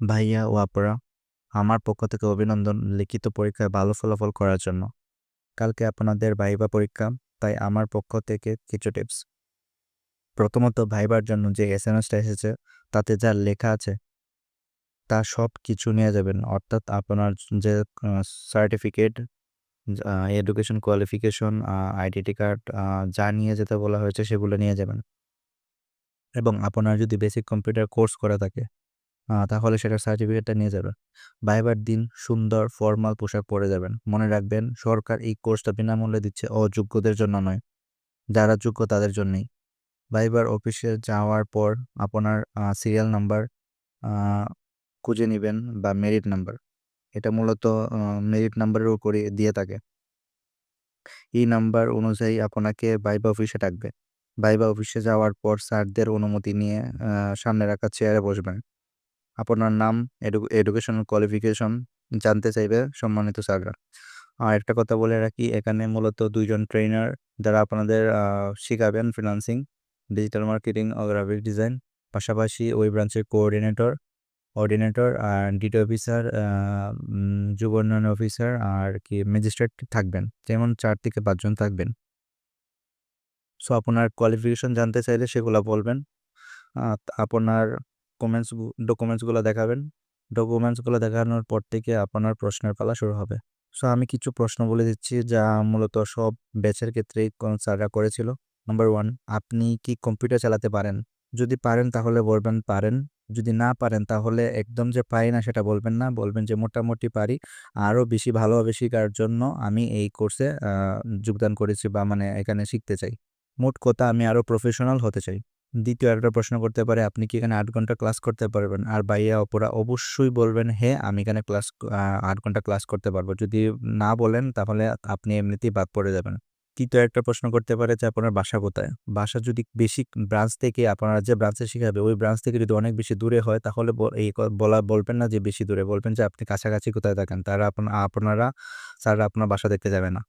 ভাইয়া ও আপুরা, আমার পক্ষ থেকে অভিনন্দন লিখিত পরীক্ষায় ভালো ফলাফল করার জন্য। কালকে আপনাদের ভাইবা পরীক্ষা, তাই আমার পক্ষ থেকে কিছু টিপস। প্রথমত ভাইবার জন্য যে এস এম এসটা এসেছে, তাতে যা লেখা আছে, তা সব কিছু নিয়ে যাবেন। অর্থাৎ আপনার যে certificate education qualification identity card যা নিয়ে যেতে বলা হয়েছে সেগুলো নিয়ে যাবেন। এবং আপনার যদি বেসিক কম্পিউটার কোর্স করা থাকে তাহলে সেটার সার্টিফিকেটটা নিয়ে যাবেন। ভাইবার দিন সুন্দর ফর্মাল পোশাক পরে যাবেন। মনে রাখবেন, সরকার এই কোর্সটা বিনামূল্যে দিচ্ছে অযোগ্যদের জন্য নয়, যারা যোগ্য তাদের জন্যই। ভাইবার অফিসে যাওয়ার পর আপনার সিরিয়াল নাম্বার খুঁজে নেবেন বা মেরিট নাম্বার এটা মূলত মেরিট নাম্বারের উপরে দিয়ে থাকে। এই নাম্বার অনুযায়ী আপনাকে ভাইবা অফিসে ডাকবে। ভাইবা অফিসে যাওয়ার পর স্যারদের অনুমতি নিয়ে সামনে রাখা চেয়ারে বসবেন। আপনার নাম এডুকেশনাল কোয়ালিফিকেশন জানতে চাইবে সম্মানিত স্যাররা আর একটা কথা বলে রাখি, এখানে মূলত দুইজন ট্রেনার যারা আপনাদের শিখাবেন ফ্রিল্যান্সিং ডিজিটাল মার্কেটিং ও গ্রাফিক ডিজাইন পাশাপাশি ওই ব্রাঞ্চের কোঅর্ডিনেটর অর্ডিনেটর আর ডিটি অফিসার যুব উন্নয়ন অফিসার আর কি ম্যাজিস্ট্রেট থাকবেন, যেমন চার থেকে পাঁচজন থাকবেন। সো আপনার কোয়ালিফিকেশন জানতে চাইলে সেগুলো বলবেন। আপনার কমেন্টস ডকুমেন্টসগুলো দেখাবেন। ডকুমেন্টসগুলো দেখানোর পর থেকে আপনার প্রশ্নের পালা শুরু হবে। সো আমি কিছু প্রশ্ন বলে দিচ্ছি যা মূলত সব ব্যাচের ক্ষেত্রেই স্যাররা করেছিল। নাম্বার ওয়ান আপনি কি কম্পিউটার চালাতে পারেন? যদি পারেন তাহলে বলবেন পারেন। যদি না পারেন তাহলে একদম যে পারি না সেটা বলবেন না। বলবেন যে মোটামুটি পারি। আরও বেশি ভালোভাবে শেখার জন্য আমি এই কোর্সে যোগদান করেছি বা মানে এখানে শিখতে চাই। মোট কথা আমি আরও প্রফেশনাল হতে চাই। দ্বিতীয় একটা প্রশ্ন করতে পারে, আপনি কি এখানে আট ঘণ্টা ক্লাস করতে পারবেন? আর বাইয়া অপরা অবশ্যই বলবেন হ্যাঁ আমি এখানে ক্লাস আট ঘণ্টা ক্লাস করতে পারব। যদি না বলেন, তাহলে আপনি এমনিতেই বাদ পড়ে যাবেন। তৃতীয় একটা প্রশ্ন করতে পারে যে আপনার বাসা কোথায়? বাসা যদি বেশি ব্রাঞ্চ থেকে আপনারা যে ব্রাঞ্চে শিখাবে, ওই ব্রাঞ্চ থেকে যদি অনেক বেশি দূরে হয়, তাহলে এই বলা, বলবেন না যে বেশি দূরে, বলবেন যে আপনি কাছাকাছি কোথায় থাকেন। তারা আপনা- আপনারা, স্যাররা আপনার বাসা দেখতে যাবে না।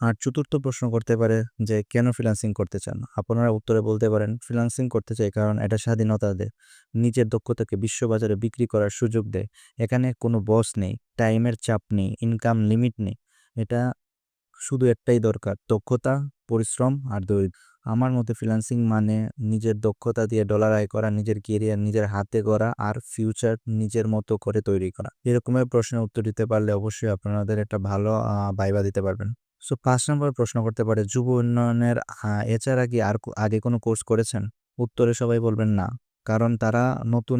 আর চতুর্থ প্রশ্ন করতে পারে যে, কেন ফ্রিল্যান্সিং করতে চান? আপনারা উত্তরে বলতে পারেন ফ্রিল্যান্সিং করতে চাই কারণ এটা স্বাধীনতা দেয়। নিজের দক্ষতাকে বিশ্ববাজারে বিক্রি করার সুযোগ দেয়। এখানে কোনো বস নেই টাইমের চাপ নেই ইনকাম লিমিট নেই। এটা শুধু একটাই দরকার, দক্ষতা, পরিশ্রম আর ধৈর্য আমার মতে ফ্রিল্যান্সিং মানে নিজের দক্ষতা দিয়ে ডলার আয় করা, নিজের কেরিয়ার নিজের হাতে গড়া আর ফিউচার নিজের মতো করে তৈরি করা। এরকমের প্রশ্নের উত্তর দিতে পারলে অবশ্যই আপনাদের একটা ভালো বাইবা দিতে পারবেন। সো পাঁচ নম্বর প্রশ্ন করতে পারে, যুব উন্নয়নের এছাড়া কি আর আগে কোনো কোর্স করেছেন? উত্তরে সবাই বলবেন, না। কারণ তারা নতুন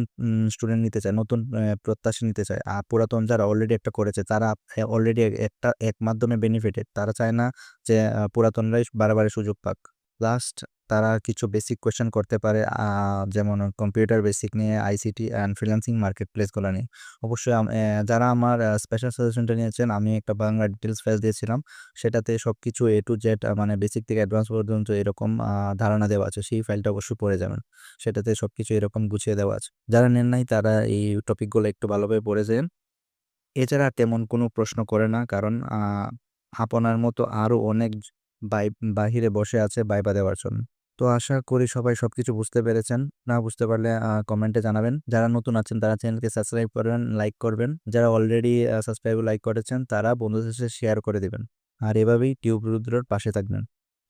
স্টুডেন্ট নিতে চায়, নতুন প্রত্যাশী নিতে চায়। আর পুরাতন যারা অলরেডি একটা করেছে, তারা অলরেডি একটা, এক মাধ্যমে বেনিফিটেড তারা চায় না যে পুরাতনরাই পুরাতনরাই বারে সুযোগ পাক। লাস্ট তারা কিছু বেসিক কোয়েশ্চেন করতে পারে যেমন কম্পিউটার বেসিক নিয়ে আইসিটি অ্যান্ড ফ্রিল্যান্সিং মার্কেট প্লেসগুলো নিয়ে। অবশ্যই যারা আমার স্পেশাল সাজেশনটা নিয়েছেন, আমি একটা বাংলা ডিটেলস ফাইল দিয়েছিলাম। সেটাতে সব কিছু এ টু জেড মানে বেসিক থেকে অ্যাডভান্স পর্যন্ত এরকম ধারণা দেওয়া আছে। সেই ফাইলটা অবশ্যই পড়ে যাবেন। সেটাতে সব কিছু এরকম গুছিয়ে দেওয়া আছে। যারা নেন নাই, তারা এই টপিকগুলো একটু ভালোভাবে পড়ে যান। এছাড়া তেমন কোনো প্রশ্ন করে না, কারণ আপনার মতো আরও অনেক বাই, বাহিরে বসে আছে বাইবা দেওয়ার জন্য। তো আশা করি সবাই সবকিছু বুঝতে পেরেছেন। না বুঝতে পারলে কমেন্টে জানাবেন। যারা নতুন আছেন, তারা চ্যানেলকে সাবস্ক্রাইব করবেন লাইক করবেন। যারা অলরেডি সাবস্ক্রাইব, লাইক করেছেন, তারা বন্ধুদের সাথে শেয়ার করে দেবেন। আর এভাবেই টিউব রুদ্রর পাশে থাকবেন।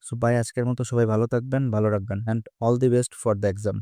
সো বাই, আজকের মতো সবাই ভালো থাকবেন, ভালো রাখবেন, and all the best for the exam.